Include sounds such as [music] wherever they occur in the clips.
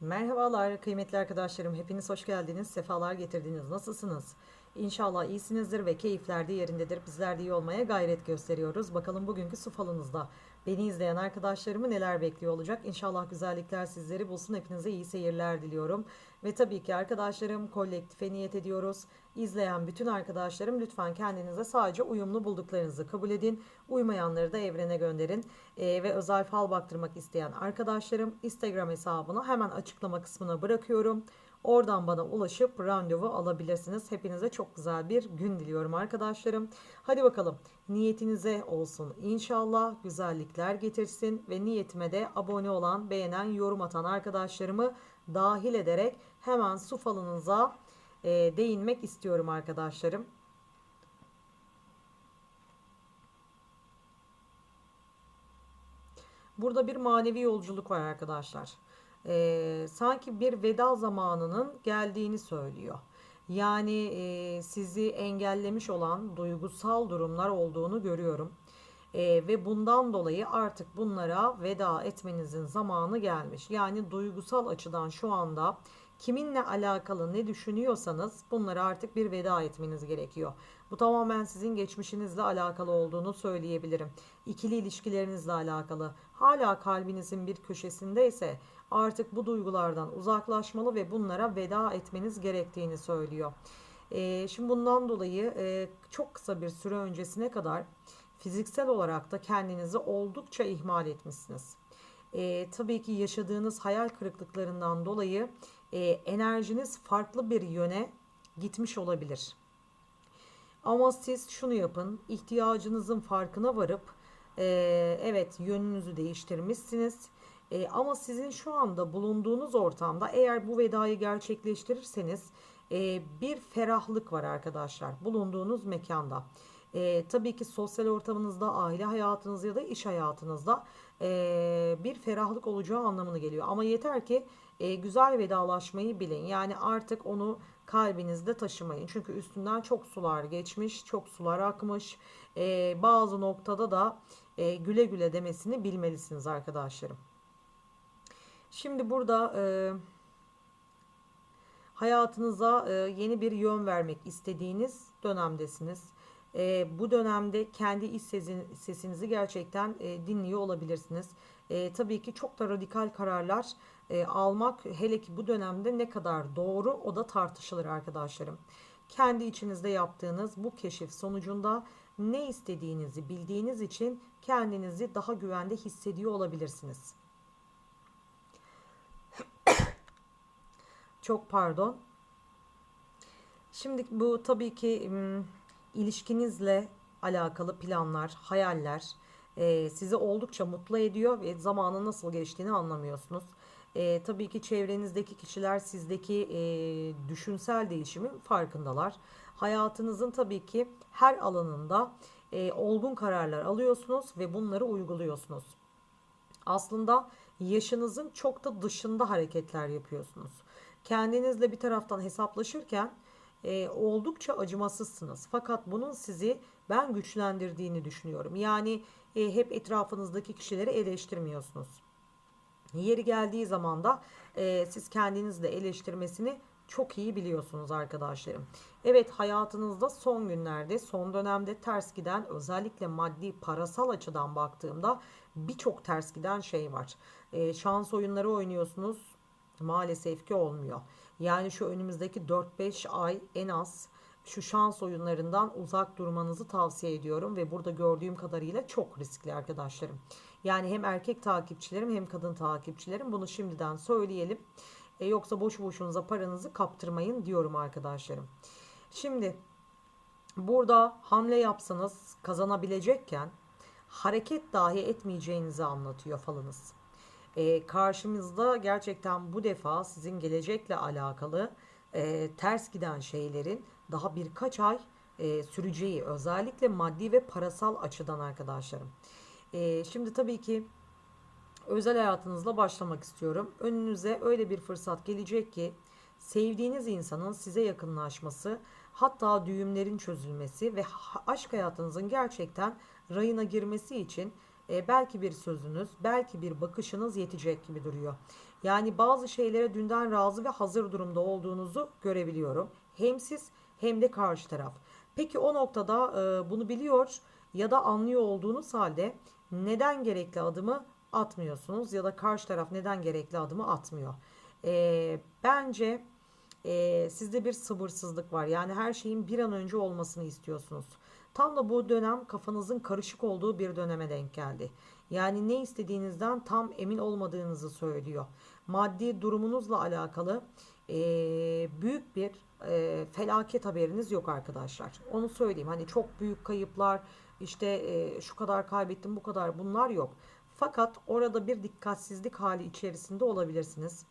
Merhabalar kıymetli arkadaşlarım. Hepiniz hoş geldiniz. Sefalar getirdiniz. Nasılsınız? İnşallah iyisinizdir ve keyifler de yerindedir. Bizler de iyi olmaya gayret gösteriyoruz. Bakalım bugünkü su falınızda beni izleyen arkadaşlarımı neler bekliyor olacak. İnşallah güzellikler sizleri bulsun. Hepinize iyi seyirler diliyorum. Ve tabii ki arkadaşlarım kolektife niyet ediyoruz. İzleyen bütün arkadaşlarım lütfen kendinize sadece uyumlu bulduklarınızı kabul edin. Uymayanları da evrene gönderin. Ee, ve özel fal baktırmak isteyen arkadaşlarım Instagram hesabını hemen açıklama kısmına bırakıyorum. Oradan bana ulaşıp randevu alabilirsiniz. Hepinize çok güzel bir gün diliyorum arkadaşlarım. Hadi bakalım niyetinize olsun. İnşallah güzellikler getirsin ve niyetime de abone olan, beğenen, yorum atan arkadaşlarımı dahil ederek hemen su falınıza e, değinmek istiyorum arkadaşlarım. Burada bir manevi yolculuk var arkadaşlar. Ee, sanki bir veda zamanının geldiğini söylüyor. Yani e, sizi engellemiş olan duygusal durumlar olduğunu görüyorum. Ee, ve bundan dolayı artık bunlara veda etmenizin zamanı gelmiş. Yani duygusal açıdan şu anda kiminle alakalı ne düşünüyorsanız bunlara artık bir veda etmeniz gerekiyor. Bu tamamen sizin geçmişinizle alakalı olduğunu söyleyebilirim. İkili ilişkilerinizle alakalı. Hala kalbinizin bir köşesinde ise artık bu duygulardan uzaklaşmalı ve bunlara veda etmeniz gerektiğini söylüyor. Ee, şimdi bundan dolayı e, çok kısa bir süre öncesine kadar fiziksel olarak da kendinizi oldukça ihmal etmişsiniz. Ee, tabii ki yaşadığınız hayal kırıklıklarından dolayı e, enerjiniz farklı bir yöne gitmiş olabilir. Ama siz şunu yapın, ihtiyacınızın farkına varıp e, evet yönünüzü değiştirmişsiniz. E, ama sizin şu anda bulunduğunuz ortamda eğer bu vedayı gerçekleştirirseniz e, bir ferahlık var arkadaşlar bulunduğunuz mekanda. E, tabii ki sosyal ortamınızda, aile hayatınızda ya da iş hayatınızda e, bir ferahlık olacağı anlamına geliyor. Ama yeter ki e, güzel vedalaşmayı bilin. Yani artık onu kalbinizde taşımayın. Çünkü üstünden çok sular geçmiş, çok sular akmış. E, bazı noktada da e, güle güle demesini bilmelisiniz arkadaşlarım. Şimdi burada e, hayatınıza e, yeni bir yön vermek istediğiniz dönemdesiniz. E, bu dönemde kendi iç sesin, sesinizi gerçekten e, dinliyor olabilirsiniz. E, tabii ki çok da radikal kararlar e, almak hele ki bu dönemde ne kadar doğru o da tartışılır arkadaşlarım. Kendi içinizde yaptığınız bu keşif sonucunda ne istediğinizi bildiğiniz için kendinizi daha güvende hissediyor olabilirsiniz. [coughs] Çok pardon. Şimdi bu tabii ki ilişkinizle alakalı planlar, hayaller sizi oldukça mutlu ediyor ve zamanın nasıl geçtiğini anlamıyorsunuz. E, tabii ki çevrenizdeki kişiler sizdeki e, düşünsel değişimin farkındalar. Hayatınızın tabii ki her alanında e, olgun kararlar alıyorsunuz ve bunları uyguluyorsunuz. Aslında yaşınızın çok da dışında hareketler yapıyorsunuz. Kendinizle bir taraftan hesaplaşırken e, oldukça acımasızsınız. Fakat bunun sizi ben güçlendirdiğini düşünüyorum. Yani e, hep etrafınızdaki kişileri eleştirmiyorsunuz. Yeri geldiği zaman da e, siz kendinizle eleştirmesini çok iyi biliyorsunuz arkadaşlarım. Evet hayatınızda son günlerde, son dönemde ters giden özellikle maddi parasal açıdan baktığımda birçok ters giden şey var. E, şans oyunları oynuyorsunuz maalesef ki olmuyor. Yani şu önümüzdeki 4-5 ay en az şu şans oyunlarından uzak durmanızı tavsiye ediyorum ve burada gördüğüm kadarıyla çok riskli arkadaşlarım. Yani hem erkek takipçilerim hem kadın takipçilerim bunu şimdiden söyleyelim. E, yoksa boşu boşunuza paranızı kaptırmayın diyorum arkadaşlarım. Şimdi burada hamle yapsanız kazanabilecekken hareket dahi etmeyeceğinizi anlatıyor falınız. E, karşımızda gerçekten bu defa sizin gelecekle alakalı e, ters giden şeylerin daha birkaç ay e, süreceği özellikle maddi ve parasal açıdan arkadaşlarım. E, şimdi tabii ki özel hayatınızla başlamak istiyorum. Önünüze öyle bir fırsat gelecek ki sevdiğiniz insanın size yakınlaşması, hatta düğümlerin çözülmesi ve aşk hayatınızın gerçekten rayına girmesi için e, belki bir sözünüz, belki bir bakışınız yetecek gibi duruyor. Yani bazı şeylere dünden razı ve hazır durumda olduğunuzu görebiliyorum. Hem siz hem de karşı taraf. Peki o noktada e, bunu biliyor ya da anlıyor olduğunuz halde neden gerekli adımı atmıyorsunuz ya da karşı taraf neden gerekli adımı atmıyor? E, bence e, sizde bir sabırsızlık var. Yani her şeyin bir an önce olmasını istiyorsunuz. Tam da bu dönem kafanızın karışık olduğu bir döneme denk geldi. Yani ne istediğinizden tam emin olmadığınızı söylüyor. Maddi durumunuzla alakalı e, büyük bir e, felaket haberiniz yok arkadaşlar. Onu söyleyeyim. Hani çok büyük kayıplar, işte e, şu kadar kaybettim, bu kadar bunlar yok. Fakat orada bir dikkatsizlik hali içerisinde olabilirsiniz.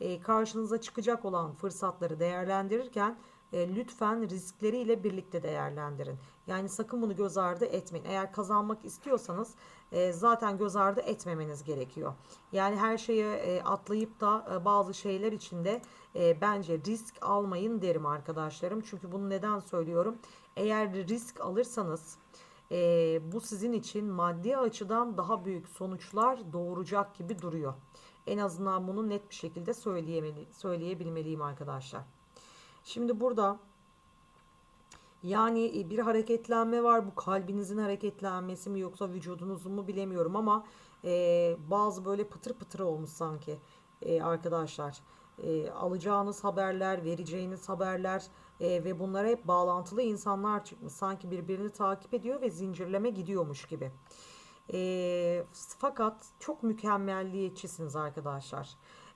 E, karşınıza çıkacak olan fırsatları değerlendirirken e, lütfen riskleriyle birlikte değerlendirin. Yani sakın bunu göz ardı etmeyin. Eğer kazanmak istiyorsanız e, zaten göz ardı etmemeniz gerekiyor. Yani her şeye e, atlayıp da e, bazı şeyler içinde e, bence risk almayın derim arkadaşlarım. Çünkü bunu neden söylüyorum? Eğer risk alırsanız e, bu sizin için maddi açıdan daha büyük sonuçlar doğuracak gibi duruyor. En azından bunu net bir şekilde söyleyebilmeliyim arkadaşlar. Şimdi burada yani e, bir hareketlenme var. Bu kalbinizin hareketlenmesi mi yoksa vücudunuzun mu bilemiyorum ama e, bazı böyle pıtır pıtır olmuş sanki e, arkadaşlar. E, alacağınız haberler, vereceğiniz haberler e, ve bunlara hep bağlantılı insanlar çıkmış. Sanki birbirini takip ediyor ve zincirleme gidiyormuş gibi. E, fakat çok mükemmelliyetçisiniz arkadaşlar.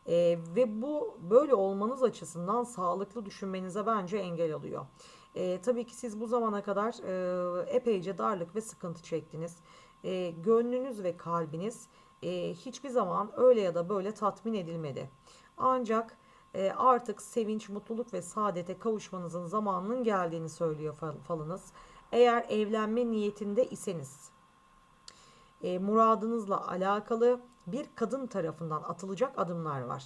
E, ve bu böyle olmanız açısından sağlıklı düşünmenize bence engel alıyor. E, tabii ki siz bu zamana kadar e, epeyce darlık ve sıkıntı çektiniz. E, gönlünüz ve kalbiniz e, hiçbir zaman öyle ya da böyle tatmin edilmedi. Ancak e, artık sevinç, mutluluk ve saadete kavuşmanızın zamanının geldiğini söylüyor fal, falınız. Eğer evlenme niyetinde iseniz, e, muradınızla alakalı bir kadın tarafından atılacak adımlar var.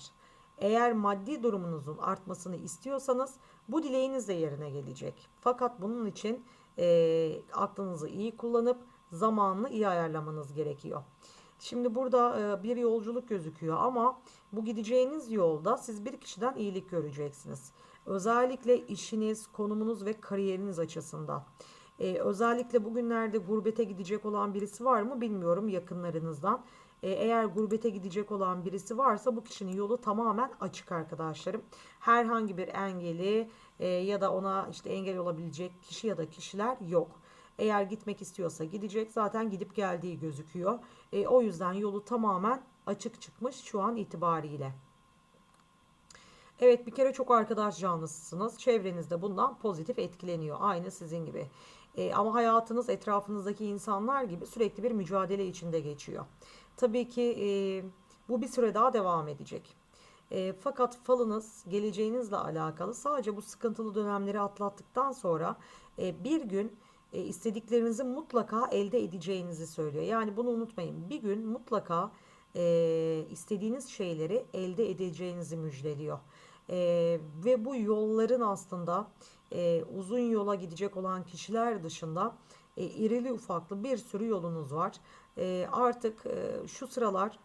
Eğer maddi durumunuzun artmasını istiyorsanız bu dileğiniz de yerine gelecek. Fakat bunun için e, aklınızı iyi kullanıp zamanını iyi ayarlamanız gerekiyor. Şimdi burada e, bir yolculuk gözüküyor ama bu gideceğiniz yolda siz bir kişiden iyilik göreceksiniz. Özellikle işiniz, konumunuz ve kariyeriniz açısından. Ee, özellikle bugünlerde gurbete gidecek olan birisi var mı bilmiyorum yakınlarınızdan. Ee, eğer gurbete gidecek olan birisi varsa bu kişinin yolu tamamen açık arkadaşlarım. Herhangi bir engeli e, ya da ona işte engel olabilecek kişi ya da kişiler yok. Eğer gitmek istiyorsa gidecek zaten gidip geldiği gözüküyor. E, o yüzden yolu tamamen açık çıkmış şu an itibariyle. Evet bir kere çok arkadaş canlısısınız. Çevrenizde bundan pozitif etkileniyor. Aynı sizin gibi. E, ama hayatınız etrafınızdaki insanlar gibi sürekli bir mücadele içinde geçiyor. Tabii ki e, bu bir süre daha devam edecek. E, fakat falınız geleceğinizle alakalı sadece bu sıkıntılı dönemleri atlattıktan sonra e, bir gün e, istediklerinizi mutlaka elde edeceğinizi söylüyor. Yani bunu unutmayın. Bir gün mutlaka e, istediğiniz şeyleri elde edeceğinizi müjdeliyor. E, ve bu yolların aslında e, uzun yola gidecek olan kişiler dışında e, irili ufaklı bir sürü yolunuz var. E, artık e, şu sıralar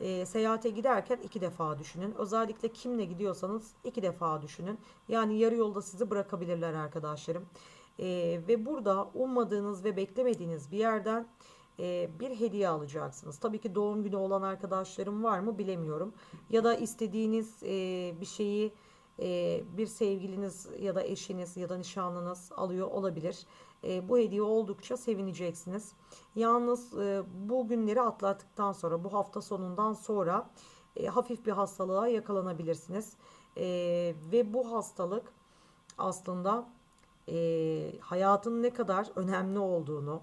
e, seyahate giderken iki defa düşünün. Özellikle kimle gidiyorsanız iki defa düşünün. Yani yarı yolda sizi bırakabilirler arkadaşlarım. E, ve burada ummadığınız ve beklemediğiniz bir yerden bir hediye alacaksınız. Tabii ki doğum günü olan arkadaşlarım var mı bilemiyorum. Ya da istediğiniz bir şeyi bir sevgiliniz ya da eşiniz ya da nişanlınız alıyor olabilir. Bu hediye oldukça sevineceksiniz. Yalnız bu günleri atlattıktan sonra bu hafta sonundan sonra hafif bir hastalığa yakalanabilirsiniz. Ve bu hastalık aslında hayatın ne kadar önemli olduğunu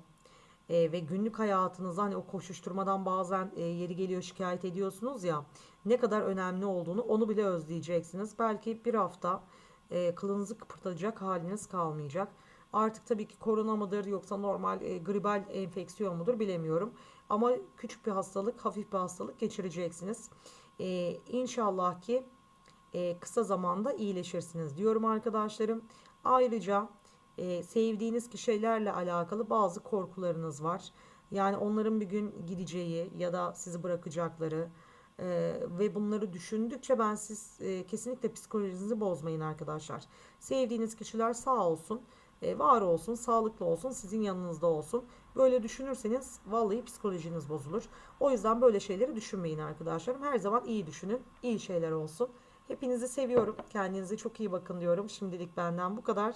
e, ve günlük hayatınızda hani o koşuşturmadan bazen e, yeri geliyor şikayet ediyorsunuz ya ne kadar önemli olduğunu onu bile özleyeceksiniz. Belki bir hafta e, kılınızı kıpırtacak haliniz kalmayacak. Artık tabii ki korona mıdır yoksa normal e, gribal enfeksiyon mudur bilemiyorum. Ama küçük bir hastalık, hafif bir hastalık geçireceksiniz. E, inşallah ki e, kısa zamanda iyileşirsiniz diyorum arkadaşlarım. Ayrıca e, sevdiğiniz kişilerle alakalı bazı korkularınız var. Yani onların bir gün gideceği ya da sizi bırakacakları e, ve bunları düşündükçe ben siz e, kesinlikle psikolojinizi bozmayın arkadaşlar. Sevdiğiniz kişiler sağ olsun, e, var olsun, sağlıklı olsun, sizin yanınızda olsun. Böyle düşünürseniz vallahi psikolojiniz bozulur. O yüzden böyle şeyleri düşünmeyin arkadaşlarım. Her zaman iyi düşünün, iyi şeyler olsun. Hepinizi seviyorum. Kendinize çok iyi bakın diyorum. Şimdilik benden bu kadar.